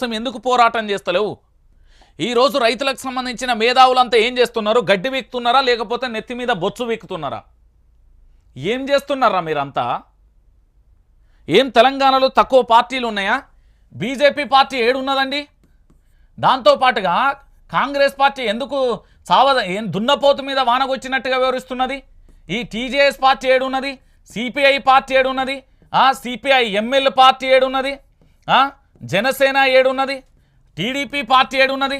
కోసం ఎందుకు పోరాటం చేస్తలేవు? ఈరోజు రైతులకు సంబంధించిన మేధావులంతా ఏం చేస్తున్నారు? గడ్డి వీక్తున్నారా? లేకపోతే నెత్తి మీద బొచ్చు వీక్తున్నారా? ఏం చేస్తున్నారా మీరంతా? ఏం తెలంగాణలో తక్కువ పార్టీలు ఉన్నాయా? బీజేపీ పార్టీ ఏడున్నదండి దాంతోపాటుగా కాంగ్రెస్ పార్టీ ఎందుకు చావద ఏం దున్నపోతు మీద వానగొచ్చినట్టుగా వివరిస్తున్నది? ఈ టీజేఎస్ పార్టీ ఏడున్నది సిపిఐ పార్టీ ఏడున్నది సిపిఐ ఎంఎల్ పార్టీ ఏడున్నది జనసేన ఏడున్నది TDP party ఏడున్నది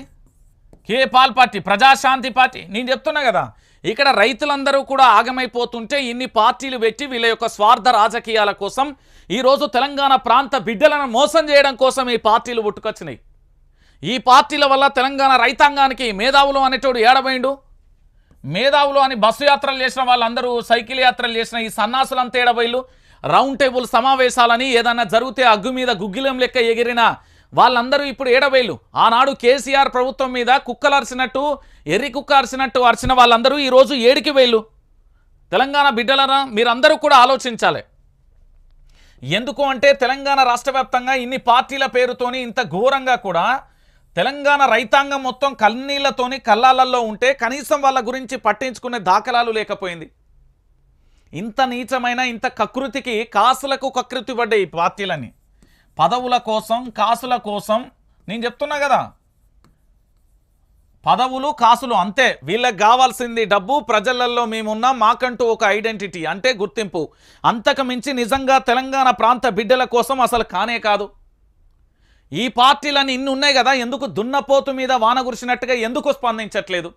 K Paul party Prajashanti party. నేను చెప్తున్నా కదా ఇక్కడ రైతులందరూ కూడా ఆగమైపోతుంటే ఇన్ని పార్టీలు పెట్టి వీళ్ళ యొక్క స్వార్థ రాజకీయాల కోసం ఈరోజు తెలంగాణ ప్రాంత బిడ్డలను మోసం చేయడం కోసం ఈ పార్టీలు పుట్టుకొచ్చినాయి. ఈ పార్టీల వల్ల తెలంగాణ రైతాంగానికి మేధావులు అనేటోడు ఏడబోయిండు. మేధావులు అని బస్సు యాత్రలు చేసిన వాళ్ళందరూ సైకిల్ యాత్రలు చేసిన ఈ సన్నాసులంతా ఏడబోయిళ్ళు. రౌండ్ టేబుల్ సమావేశాలని ఏదన్నా జరిగితే అగ్గు మీద గుగ్గిలం లెక్క ఎగిరిన వాళ్ళందరూ ఇప్పుడు ఏడవేళ్ళు ఆనాడు కేసీఆర్ ప్రభుత్వం మీద కుక్కలు అరిచినట్టు ఎర్రి కుక్క అరిచినట్టు అరిచిన వాళ్ళందరూ ఈరోజు ఏడికి వేళ్ళు తెలంగాణ బిడ్డలరా మీరందరూ కూడా ఆలోచించాలి. ఎందుకు అంటే తెలంగాణ రాష్ట్ర ఇన్ని పార్టీల పేరుతోని ఇంత ఘోరంగా కూడా తెలంగాణ రైతాంగం మొత్తం కన్నీళ్ళతోని కల్లాలల్లో ఉంటే కనీసం వాళ్ళ గురించి పట్టించుకునే దాఖలాలు లేకపోయింది. ఇంత నీచమైన ఇంత కకృతికి కాసులకు కకృతి పడ్డాయి ఈ పార్టీలని పదవుల కోసం కాసుల కోసం నేను చెప్తున్నా కదా. పదవులు కాసులు అంతే. వీళ్ళకి కావాల్సింది డబ్బు ప్రజలలో మేమున్నాం మాకంటూ ఒక ఐడెంటిటీ అంటే గుర్తింపు. అంతకు మించి నిజంగా తెలంగాణ ప్రాంత బిడ్డల కోసం అసలు కానే కాదు. ఈ పార్టీలని ఇన్ని ఉన్నాయి కదా ఎందుకు దున్నపోతు మీద వాన కురిసినట్టుగా ఎందుకు స్పందించట్లేదు?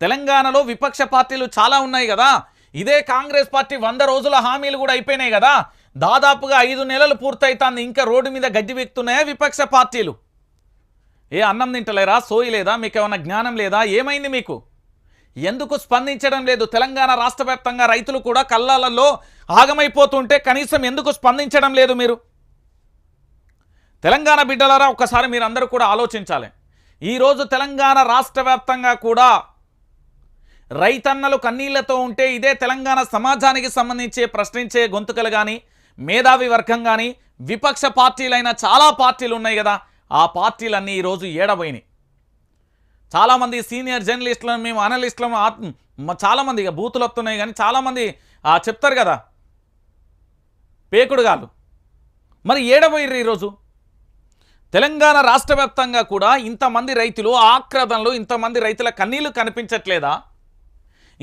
తెలంగాణలో విపక్ష పార్టీలు చాలా ఉన్నాయి కదా. ఇదే కాంగ్రెస్ పార్టీ వంద రోజుల హామీలు కూడా అయిపోయినాయి కదా. దాదాపుగా ఐదు నెలలు పూర్తయితాంది. ఇంకా రోడ్డు మీద గడ్డి వీక్తున్నాయా విపక్ష పార్టీలు? ఏ అన్నం తింటలేరా? సోయి లేదా? మీకు ఏమైనా జ్ఞానం లేదా? ఏమైంది మీకు? ఎందుకు స్పందించడం లేదు? తెలంగాణ రాష్ట్ర వ్యాప్తంగా రైతులు కూడా కళ్ళాలలో ఆగమైపోతుంటే కనీసం ఎందుకు స్పందించడం లేదు మీరు? తెలంగాణ బిడ్డలారా ఒక్కసారి మీరు అందరూ కూడా ఆలోచించాలి. ఈరోజు తెలంగాణ రాష్ట్ర కూడా రైతన్నలు కన్నీళ్ళతో ఉంటే ఇదే తెలంగాణ సమాజానికి సంబంధించే ప్రశ్నించే గొంతుకలు కానీ మేధావి వర్గం కానీ విపక్ష పార్టీలైన చాలా పార్టీలు ఉన్నాయి కదా ఆ పార్టీలన్నీ ఈరోజు ఏడబోయినాయి. చాలామంది సీనియర్ జర్నలిస్టులను మేము అనలిస్టులను ఆత్- చాలామంది ఇక బూతులు వస్తున్నాయి కానీ చాలామంది ఆ, చెప్తారు కదా పేకుడుగాలు మరి ఏడబోయిర్రు ఈరోజు? తెలంగాణ రాష్ట్ర కూడా ఇంతమంది రైతులు ఆక్రదనలు ఇంతమంది రైతుల కన్నీళ్ళు కనిపించట్లేదా?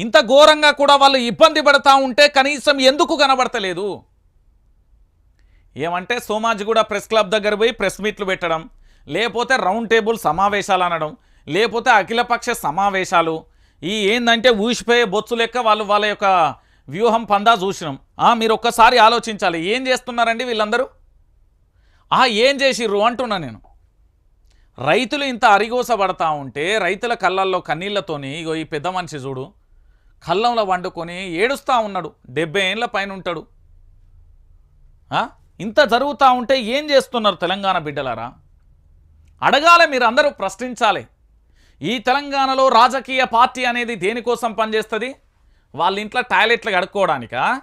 ఇంత ఘోరంగా కూడా వాళ్ళు ఇబ్బంది పడతా ఉంటే కనీసం ఎందుకు కనబడతలేదు? ఏమంటే సోమాజిగూడ ప్రెస్ క్లబ్ దగ్గర పోయి ప్రెస్ మీట్లు పెట్టడం లేకపోతే రౌండ్ టేబుల్ సమావేశాలు అనడం లేకపోతే అఖిలపక్ష సమావేశాలు. ఈ ఏందంటే ఊసిపోయే బొత్సు లెక్క వాళ్ళు వాళ్ళ యొక్క వ్యూహం పందా చూసినాం. మీరు ఒక్కసారి ఆలోచించాలి. ఏం చేస్తున్నారండి వీళ్ళందరూ? ఆ ఏం చేసిర్రు అంటున్నా నేను. రైతులు ఇంత అరిగోసపడతా ఉంటే రైతుల కళ్ళల్లో కన్నీళ్ళతోని ఇగో ఈ పెద్ద మనిషి చూడు కళ్ళంలో వండుకొని ఏడుస్తూ ఉన్నాడు. డెబ్బై ఏళ్ళ పైన ఉంటాడు. ఇంత జరుగుతూ ఉంటే ఏం చేస్తున్నారు తెలంగాణ బిడ్డలారా? అడగాలి మీరు అందరూ ప్రశ్నించాలి. ఈ తెలంగాణలో రాజకీయ పార్టీ అనేది దేనికోసం పనిచేస్తుంది? వాళ్ళ ఇంట్లో టాయిలెట్లు కడుక్కోవడానికా?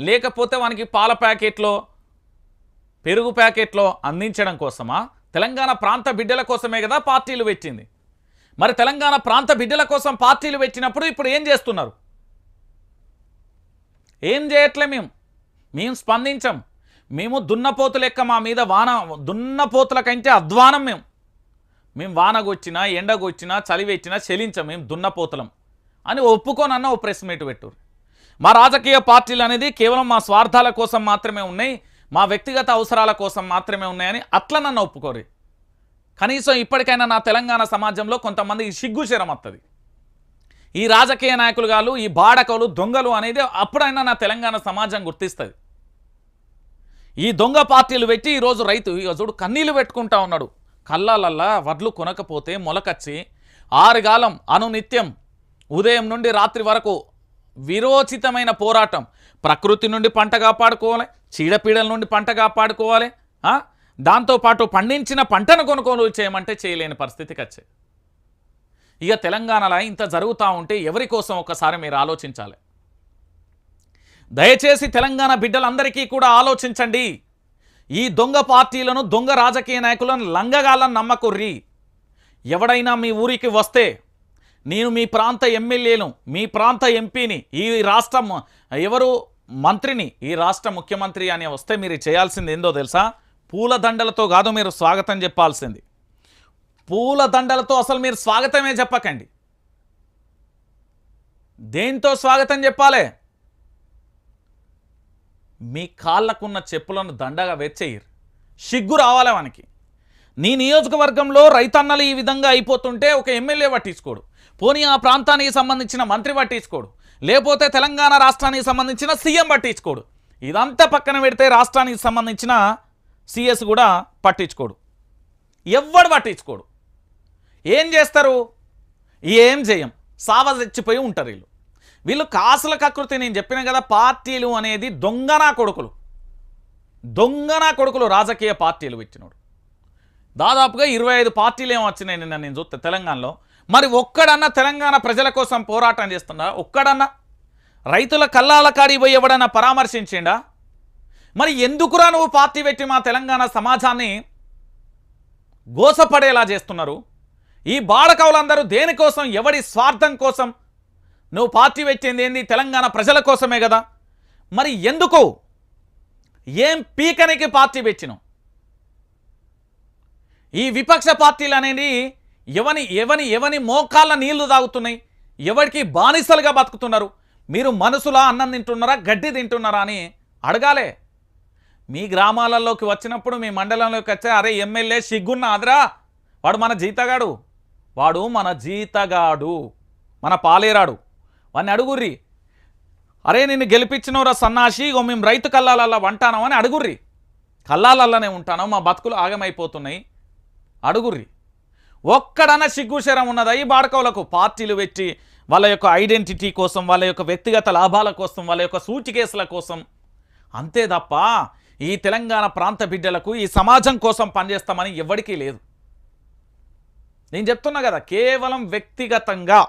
లేకపోతే వానికి పాల ప్యాకెట్లో పెరుగు ప్యాకెట్లో అందించడం కోసమా? తెలంగాణ ప్రాంత బిడ్డల కోసమే కదా పార్టీలు పెట్టింది. మరి తెలంగాణ ప్రాంత బిడ్డల కోసం పార్టీలు పెట్టినప్పుడు ఇప్పుడు ఏం చేస్తున్నారు? ఏం చేయట్లే మేము? మేము స్పందించం. మేము దున్నపోతు లెక్క మా మీద వాన దున్నపోతుల కంటే అధ్వానం మేము. మేము వానగొచ్చినా ఎండగొచ్చినా చలివెచ్చినా చెలించం మేము దున్నపోతులం అని ఒప్పుకోనన్న ఓ ప్రెస్ మీట్ పెట్టు మా రాజకీయ పార్టీలు అనేది కేవలం మా స్వార్థాల కోసం మాత్రమే ఉన్నాయి మా వ్యక్తిగత అవసరాల కోసం మాత్రమే ఉన్నాయని అట్లా నన్ను ఒప్పుకోరు. కనీసం ఇప్పటికైనా నా తెలంగాణ సమాజంలో కొంతమంది సిగ్గు శరం వస్తుంది ఈ రాజకీయ నాయకులు గారు ఈ బాడకలు దొంగలు అనేది అప్పుడైనా నా తెలంగాణ సమాజం గుర్తిస్తుంది. ఈ దొంగ పార్టీలు పెట్టి ఈరోజు రైతు ఇక చూడు కన్నీళ్ళు పెట్టుకుంటా ఉన్నాడు. కళ్ళాలల్లా వడ్లు కొనకపోతే మొలకచ్చి ఆరుగాలం అనునిత్యం ఉదయం నుండి రాత్రి వరకు విరోచితమైన పోరాటం. ప్రకృతి నుండి పంట కాపాడుకోవాలి చీడపీడల నుండి పంట కాపాడుకోవాలి దాంతోపాటు పండించిన పంటను కొనుగోలు చేయమంటే చేయలేని పరిస్థితికి వచ్చాయి ఇక తెలంగాణలో ఇంత జరుగుతూ ఉంటే ఎవరి కోసం ఒకసారి మీరు ఆలోచించాలి? దయచేసి తెలంగాణ బిడ్డలందరికీ కూడా ఆలోచించండి. ఈ దొంగ పార్టీలను దొంగ రాజకీయ నాయకులను లంగగాలను నమ్మకుర్రి. ఎవడైనా మీ ఊరికి వస్తే నేను మీ ప్రాంత ఎమ్మెల్యేను మీ ప్రాంత ఎంపీని ఈ రాష్ట్రం ఎవరు మంత్రిని ఈ రాష్ట్ర ముఖ్యమంత్రి అని వస్తే మీరు చేయాల్సింది ఏందో తెలుసా? పూలదండలతో కాదు మీరు స్వాగతం చెప్పాల్సింది. పూలదండలతో అసలు మీరు స్వాగతమే చెప్పకండి. దేంతో స్వాగతం చెప్పాలి? మీ కాళ్ళకున్న చెప్పులను దండగా వెచ్చేయరు సిగ్గు రావాలి మనకి నీ నియోజకవర్గంలో రైతన్నలు ఈ విధంగా అయిపోతుంటే ఒక ఎమ్మెల్యే పట్టించుకోడు. పోనీ ఆ ప్రాంతానికి సంబంధించిన మంత్రి పట్టించుకోడు. లేకపోతే తెలంగాణ రాష్ట్రానికి సంబంధించిన సీఎం పట్టించుకోడు. ఇదంతా పక్కన పెడితే రాష్ట్రానికి సంబంధించిన సిఎస్ కూడా పట్టించుకోడు. ఎవ్వడు పట్టించుకోడు. ఏం చేస్తారు? ఏం చేయం సావ తెచ్చిపోయి ఉంటారు వీళ్ళు. వీళ్ళు కాసుల కకృతి నేను చెప్పిన కదా పార్టీలు అనేది దొంగనా కొడుకులు. దొంగనా కొడుకులు రాజకీయ పార్టీలు పెట్టినోడు. దాదాపుగా ఇరవై ఐదు పార్టీలు ఏమో వచ్చినాయి నిన్న నేను చూస్తే తెలంగాణలో. మరి ఒక్కడన్నా తెలంగాణ ప్రజల కోసం పోరాటం చేస్తున్నా ఒక్కడన్నా? రైతుల కల్లాల కాడి పోయి ఎవడన్నా పరామర్శించిండా? మరి ఎందుకురా నువ్వు పార్టీ పెట్టి మా తెలంగాణ సమాజాన్ని గోసపడేలా చేస్తున్నారు? ఈ బాడకవులందరూ దేనికోసం ఎవడి స్వార్థం కోసం? నువ్వు పార్టీ పెట్టింది ఏంది? తెలంగాణ ప్రజల కోసమే కదా. మరి ఎందుకు ఏం పీకనికి పార్టీ పెట్టినావు? ఈ విపక్ష పార్టీలు అనేది ఎవని ఎవని ఎవని మోకాళ్ళ నీళ్ళు తాగుతున్నాయి? ఎవరికి బానిసలుగా బతుకుతున్నారు? మీరు మనసులా అన్నం తింటున్నారా? గడ్డి తింటున్నారా అని అడగాలే. మీ గ్రామాలలోకి వచ్చినప్పుడు మీ మండలంలోకి వచ్చే అరే ఎమ్మెల్యే సిగ్గున్న అదరా వాడు మన జీతగాడు. వాడు మన జీతగాడు. మన పాలేరాడు. వాడిని అడుగుర్రి. అరే నిన్ను గెలిపించినవరా సన్నాసి ఇగో మేము రైతు కల్లాలల్లా వంటానం అని అడుగుర్రి. కల్లాలల్లనే ఉంటాను మా బతుకులు ఆగమైపోతున్నాయి. అడుగుర్రి. ఒక్కడన సిగ్గుశరం ఉన్నదా? ఈ బాడకవులకు పార్టీలు పెట్టి వాళ్ళ యొక్క ఐడెంటిటీ కోసం వాళ్ళ యొక్క వ్యక్తిగత లాభాల కోసం వాళ్ళ యొక్క సూచికేసుల కోసం. అంతే తప్ప ఈ తెలంగాణ ప్రాంత బిడ్డలకు ఈ సమాజం కోసం పనిచేస్తామని ఎవరికీ లేదు. నేను చెప్తున్నా కదా కేవలం వ్యక్తిగతంగా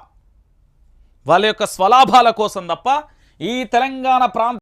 వాళ్ళ యొక్క స్వలాభాల కోసం తప్ప ఈ తెలంగాణ ప్రాంత